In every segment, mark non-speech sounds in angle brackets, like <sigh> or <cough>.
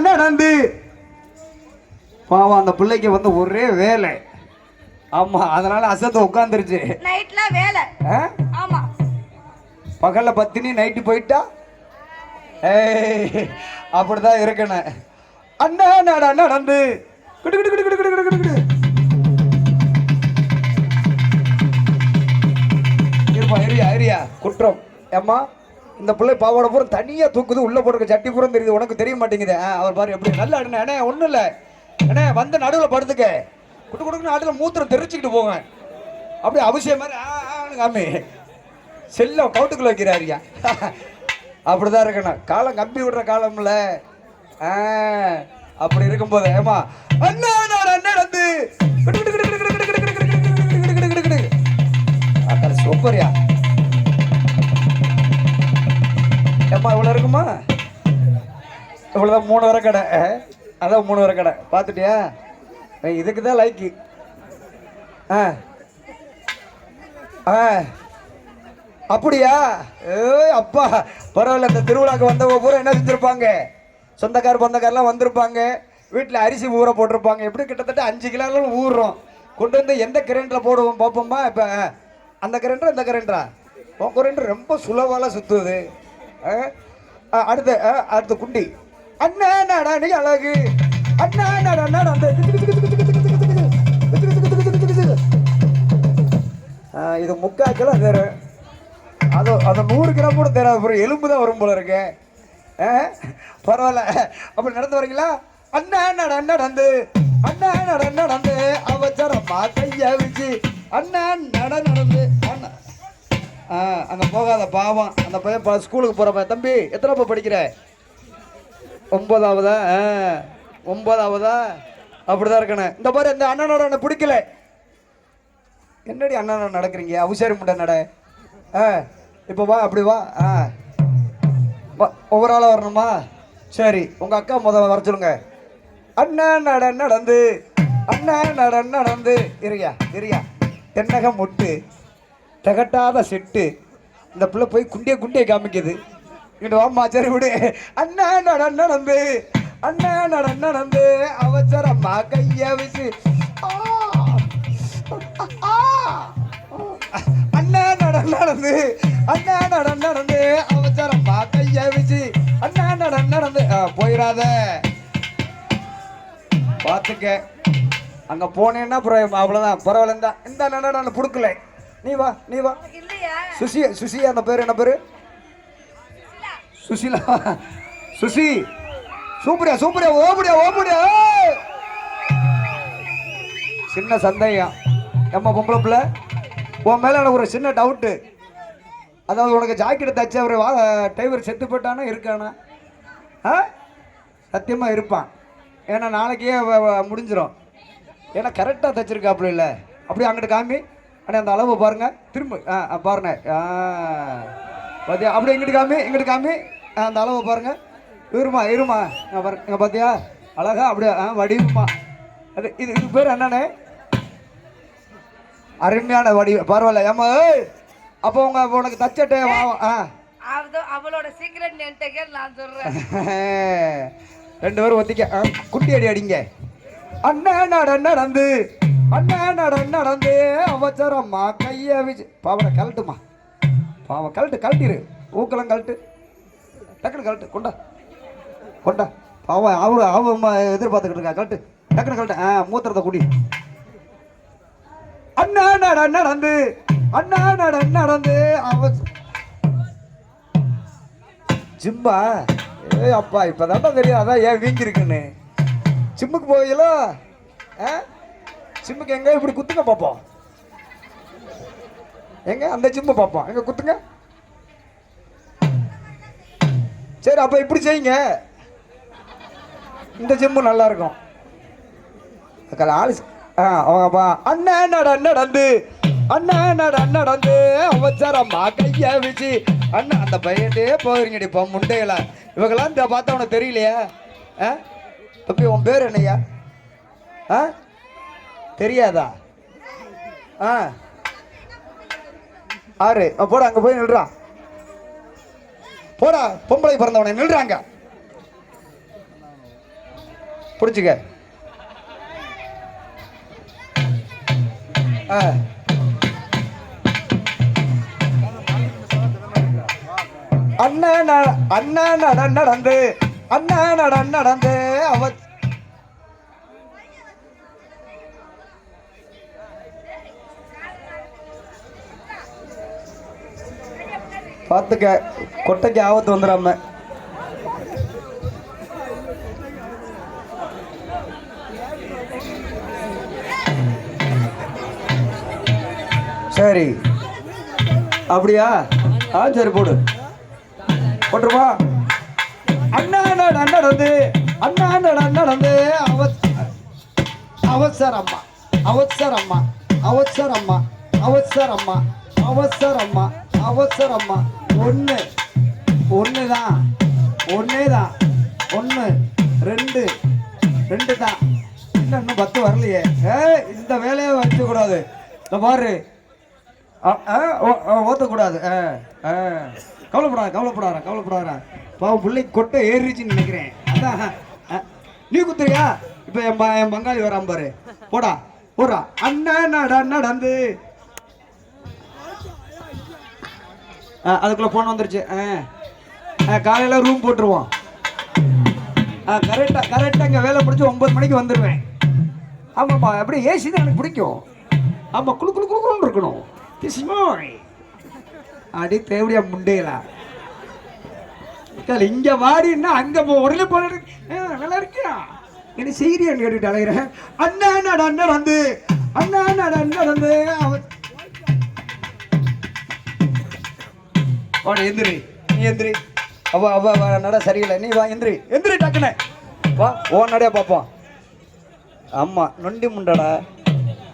நடந்து? பாவம் அந்த பிள்ளைக்கு வந்து ஒரே வேலை. ஆமா அதனால அசத்து உட்காந்துருச்சு நைட்ல வேலை. ஆமா. பகல்ல பத்தினி நைட்டு போயிட்டா? ஏய் அப்படிதான் இருக்கணும் அண்ணா நடா நடந்து? கிடு கிடு கிடு கிடு கிடு கிடு கிடு இருப்பா எரியா எரியா குற்றம். ஏம்மா? இந்த பிள்ளை பாவாடை பூரா தனியா தூக்குது உள்ள போட்டுருக்க சட்டி பூரா தெரியுது உனக்கு தெரிய மாட்டேங்குது அவர் பாரு எப்படி நல்லா அண்ணே அண்ணே ஒன்றும் இல்ல அண்ணே வந்து நடுவில் படுத்துக்க குட்டு குடுக்குன்னு ஆட்டுல மூத்திரம் தெரிச்சுக்கிட்டு போங்க அப்படியே அவசியம் மாதிரி ஆ, காமி செல்ல கவுட்டுக்குள்ள வைக்கிறாரியா அப்படிதான் இருக்கணும் காலம் கம்பி விடுற காலம்ல ஆ, அப்படி இருக்கும்போது ஏமா அண்ணா அண்ணா அண்ணா வந்து அப்பா இவ்வளோ இருக்குமா? இவ்வளோதான் மூணு வர கடை. அதான் மூணு வர கடை. பார்த்துட்டியா? இதுக்கு தான் லைக்கு ஆ. ஆ. அப்படியா? ஏய் அப்பா. பரவாயில்ல இந்த திருவிழாக்கு வந்தவங்க பூரா என்ன செஞ்சுருப்பாங்க? சொந்தக்கார் பந்தக்காரெலாம் வந்திருப்பாங்க. வீட்டில் அரிசி ஊற போட்டிருப்பாங்க. எப்படி கிட்டத்தட்ட அஞ்சு கிலோலாம் ஊறுறோம். கொண்டு வந்து எந்த கரண்டில் போடுவோம் பார்ப்போமா இப்போ அந்த கிரைண்டர் இந்த கரண்டரா? உன் கரண்டர் ரொம்ப சுலபாலாம் சுற்றுவது அடுத்த அடுத்த குண்டி அண்ணா நாடா நீ அழகு அண்ணா நாடா நாடா இது முக்கா கிலோ தரும் அது அந்த நூறு கிராம் கூட தராது அப்புறம் எலும்பு தான் வரும் போல இருக்கு பரவாயில்ல அப்படி நடந்து வரீங்களா அண்ணா நட நடந்து அண்ணா நட நடந்து அவசரமா கைய வச்சு அண்ணா நட நடந்து அங்கே போகாத பாவம் அந்த பையன் பல ஸ்கூலுக்கு போகிற பையன். தம்பி எத்தனை படிக்கிற? ஒன்பதாவதா? ஆ ஒன்பதாவதா? அப்படிதான் இருக்கணும். இந்த மாதிரி இந்த அண்ணனோட என்ன பிடிக்கல. என்னடி அண்ணனோட நடக்கிறீங்க? அவசரம் முட்டை நட ஆ இப்போ வா அப்படி வா. ஆ ஒவ்வொரு ஆளாக வரணுமா? சரி உங்கள் அக்கா முதல்ல வர சொல்லுங்க. அண்ணன் நட நடந்து. அண்ணன் நட நடந்து. இருயா இருயா தென்னகம் முட்டு. திகட்டாத செட்டு இந்த பிள்ளை போய் குண்டிய குண்டிய காமிக்குது இங்கிட்டு வாமா சரி விடு அண்ணா நட நம்பு அண்ணா நட நம்பு அவசரமா கைய வச்சு ஆ, ஆ, அண்ணா நட நடந்து அண்ணா நட நடந்து அவசரமா கைய வச்சு அண்ணா நட நடந்து போயிடாத பார்த்துக்க அங்கே போனேன்னா அப்புறம் அவ்வளோதான் பரவாயில்ல இந்த இந்த அண்ணா நான் கொடுக்கல நீ வா நீ வா. சுசி சுசி அந்த பேர் என்ன பேரு? சுசிலா. சுசி. சூப்பரியா சூப்பரியா ஓபடியா ஓபடியா! சின்ன சந்தேகம். ஏம்மா பொம்பளை பிள்ளை உன் மேல எனக்கு ஒரு சின்ன டவுட்டு அதாவது உனக்கு ஜாக்கெட் தச்சு அவர் வா டிரைவர் செத்து போட்டானா இருக்கானா? ஆ? சத்தியமா இருப்பான். ஏன்னா நாளைக்கே முடிஞ்சிரும். ஏன்னா கரெக்டாக தச்சிருக்காப்புல இல்லை. அப்படியே அங்கிட்டு காமி. அண்ணே அந்த அளவு பாருங்க. திரும்ப ஆ பாருங்க. ஆ. பார்த்தியா அப்படியே இங்கிட்டு காமி இங்கிட்டு காமி. அந்த அளவு பாருங்க. இருமா இருமா. பாருங்க இங்க பார்த்தியா அழகா அப்படியே ஆ வடிவமா. அது இது இது பேர் என்னண்ணே? அருமையான வடி பரவாயில்ல. ஏய் அப்போ உங்க உனக்கு தச்சட்டே ஆ. அவளோட சீக்கிரம் என்கிட்ட நான் சொல்றேன். <laughs> ரெண்டு பேரும் ஒத்திக்க குட்டி அடி அடிங்க. அண்ணா நட நடந்து. அண்ணா நடந்தே நடந்து அவசரம்மா கைய வச்சு பாவனை கழட்டுமா பாவம் கழட்டு கழட்டிரு. ஊக்கெல்லாம் கழட்டு. டக்குனு கழட்டு கொண்டா. கொண்டா. பாவம் அவரு அவன் எதிர்பார்த்துக்கிட்டு இருக்கா கழட்டு. டக்குனு கழட்டு. ஆ மூத்திரத்தை குடி. அண்ணா நட நடந்து. அண்ணா நட நடந்து. அவ ஜிம்பா. ஏ அப்பா இப்போதான் தெரியும். அதான் ஏன் வீங்கிருக்குன்னு. ஜிம்முக்கு போவீங்களோ? ஆ? ஜிம்முக்கு எங்க? இப்படி குத்துங்க பார்ப்போம் எங்க? அந்த ஜிம்மு பார்ப்போம் எங்க குத்துங்க? சரி அப்போ இப்படி செய்யுங்க. இந்த ஜிம்மு நல்லா இருக்கும். அக்கா ஆளு ஆ அவங்க அப்பா அண்ணா நட நடந்து அண்ணா நட நடந்து அவசரமா கைய வச்சு அண்ணா அந்த பையன்டே போகிறீங்கடி இப்போ முண்டையில. இவங்களாம் இந்த பார்த்தா உனக்கு தெரியலையா? ஆ? தம்பி உன் பேர் என்னய்யா? ஆ? தெரியாதா? ஆ. ஆறு. ஆ, போடா அங்கே போய் நில்றா. போடா பொம்பளை பிறந்தவனை நில்றாங்க பிடிச்சிக்க. ஆ. அண்ணா அண்ணா நட நடந்து. அண்ணா நட நடந்து. அவ பார்த்துக்க கொட்டைக்கு ஆபத்து வந்துடாம சரி அப்படியா ஆ சரி போடு போட்டுருமா அண்ணா அண்ணா நடந்து அண்ணா அண்ணா நடந்து அவசர் அம்மா அவசர் அம்மா அவசர் அம்மா அவசர் அம்மா அவசர் அம்மா அவசர் அம்மா ஒன்று ஒன்று தான் ஒன்றே தான் ஒன்று ரெண்டு. ரெண்டு தான் என்ன இன்னும் பத்து வரலையே. ஏ இந்த வேலையை வச்சுக்கூடாது இந்த பாரு. ஆ, ஓ- ஓத்தக்கூடாது. ஆ ஆ கவலைப்படாத கவலைப்படாத கவலைப்படாத. பாவம் பிள்ளை கொட்டை ஏறிச்சுன்னு நினைக்கிறேன். அதான் நீ குத்துறியா? இப்போ என் ப- என் பங்காளி வரான் பாரு. போடா போடா அண்ணா நட நடந்து. அதுக்குள்ள போன் வந்துருச்சு. ஆ ஆ காலையில் ரூம் போட்டுருவோம். ஆ கரெக்டாக கரெக்டாக இங்கே வேலை பிடிச்சி ஒன்பது மணிக்கு வந்துடுவேன் ஆமாம்ப்பா அப்படியே ஏசி தான் எனக்கு பிடிக்கும். ஆமாம் குளு குளு குழு இருக்கணும். கிஸ்மோய் அடி தேவடியா முண்டையிலா. கேளு இங்கே வாடின்னா அங்கே போ உடனே போல நல்லா இருக்கியா? என்ன செய்கிறியான்னு கேட்டுட்டு அலைகிறேன் அண்ணா அண்ணா அண்ணா வந்து அண்ணா அண்ணா அண்ணா வந்து அவன் வாட எந்திரி நீ எந்திரி. அவ அவ அவ நட சரியில்லை. நீ வா எந்திரி. எந்திரி டக்குனே வா ஓ நடையா பார்ப்போம். ஆமாம் நொண்டி முண்டடா.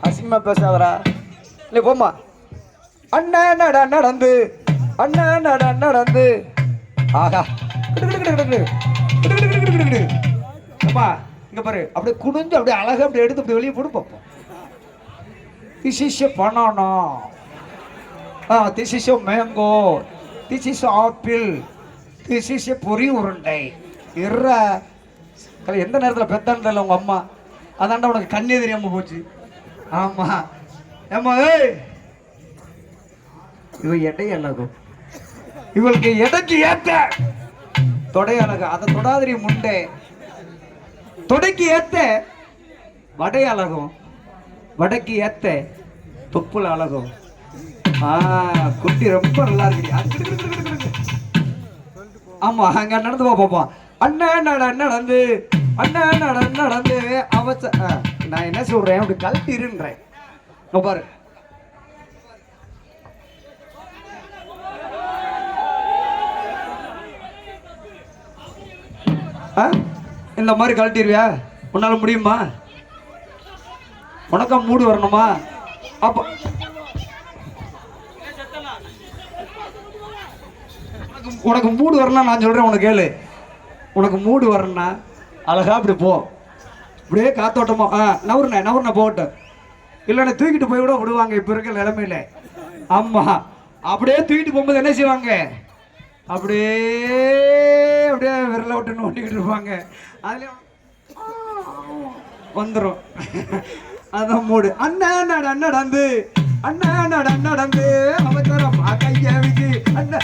அசிங்கமாக பேசாதடா. இல்லை போம்மா. அண்ணா நட நடந்து. அண்ணா நட நடந்து. ஆகா. கிடு, கிடு, அம்மா இங்க பாரு. அப்படியே குனிஞ்சு அப்படியே அழகாக அப்படியே எடுத்து அப்படி வெளியே போட்டு பார்ப்போம். This is banana. Ah this is mango. This is apple this is பொரி உருண்டை. இற எந்த நேரத்தில் பெத்தான்னு தெரியல அம்மா. அதாண்டா உனக்கு கண்ணே தெரியாம போச்சு. ஆமா. ஏம்மா ஏய்! இவ எடை அழகும் இவளுக்கு எடைக்கு ஏத்த தொடை அழகு. அதை தொடாதிரி முண்டை. தொடைக்கு ஏத்த வடை அழகும். வடைக்கு ஏத்த தொப்புள் அழகும். குட்டி ரொம்ப நல்லா இருக்கு ஆமா அங்க நடந்து போ பாப்போம் அண்ணா நட நடந்து அண்ணா நட நடந்து. அவச நான் என்ன சொல்றேன்? அப்படி கழட்டிருன்றேன். இருன்றேன் பாரு. ஆ இந்த மாதிரி கழட்டிடுவியா உன்னால முடியுமா? உனக்கா மூடு வரணுமா? அப்போ உனக்கு- உனக்கு மூடு வரலாம் நான் சொல்கிறேன் உனக்கு கேளு. உனக்கு மூடு வரணும்னா அழகா அப்படி போ. இப்படியே காத்தோட்டமா ஆ நவருண்ணே நவருண்ணே போகட்டும். இல்லைண்ணே தூக்கிட்டு போய் கூட விடுவாங்க இப்போ இருக்க நிலைமையில. ஆமாம் அப்படியே தூக்கிட்டு போகும்போது என்ன செய்வாங்க? அப்படியே அப்படியே விரல விட்டு நோண்டிக்கிட்டு இருப்பாங்க. அதுலேயும் வந்துடும் அதான் மூடு. அண்ணா நட வந்து. அண்ணா நடம் நடந்து அவசரம் கைய விதி அண்ணா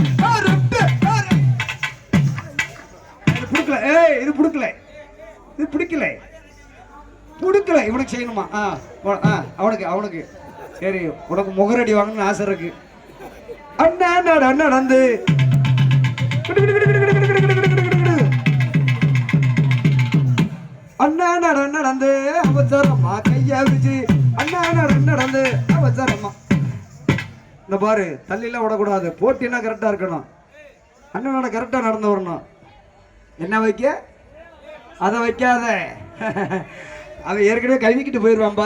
புடுக்கல. ஏய் இது புடுக்கல. இது பிடிக்கல. பிடிக்கல. இவனுக்கு செய்யணுமா? ஆ அவனுக்கு அவனுக்கு. சரி உனக்கு முகரடி வாங்கணும்னு ஆசை இருக்கு. அண்ணா நடம் நடந்து. அண்ணா நடம் நடந்து அவசரமா கைய விதி அண்ணா நட நடந்து அவசரமா இந்த பாரு தள்ளிலாம் விடக்கூடாது. போட்டினா கரெக்டா இருக்கணும். அண்ணனோட கரெக்டா நடந்து வரணும். என்ன வைக்க? அதை வைக்காத. <laughs> அவன் ஏற்கனவே கழுவிக்கிட்டு போயிடுவான் பாரு.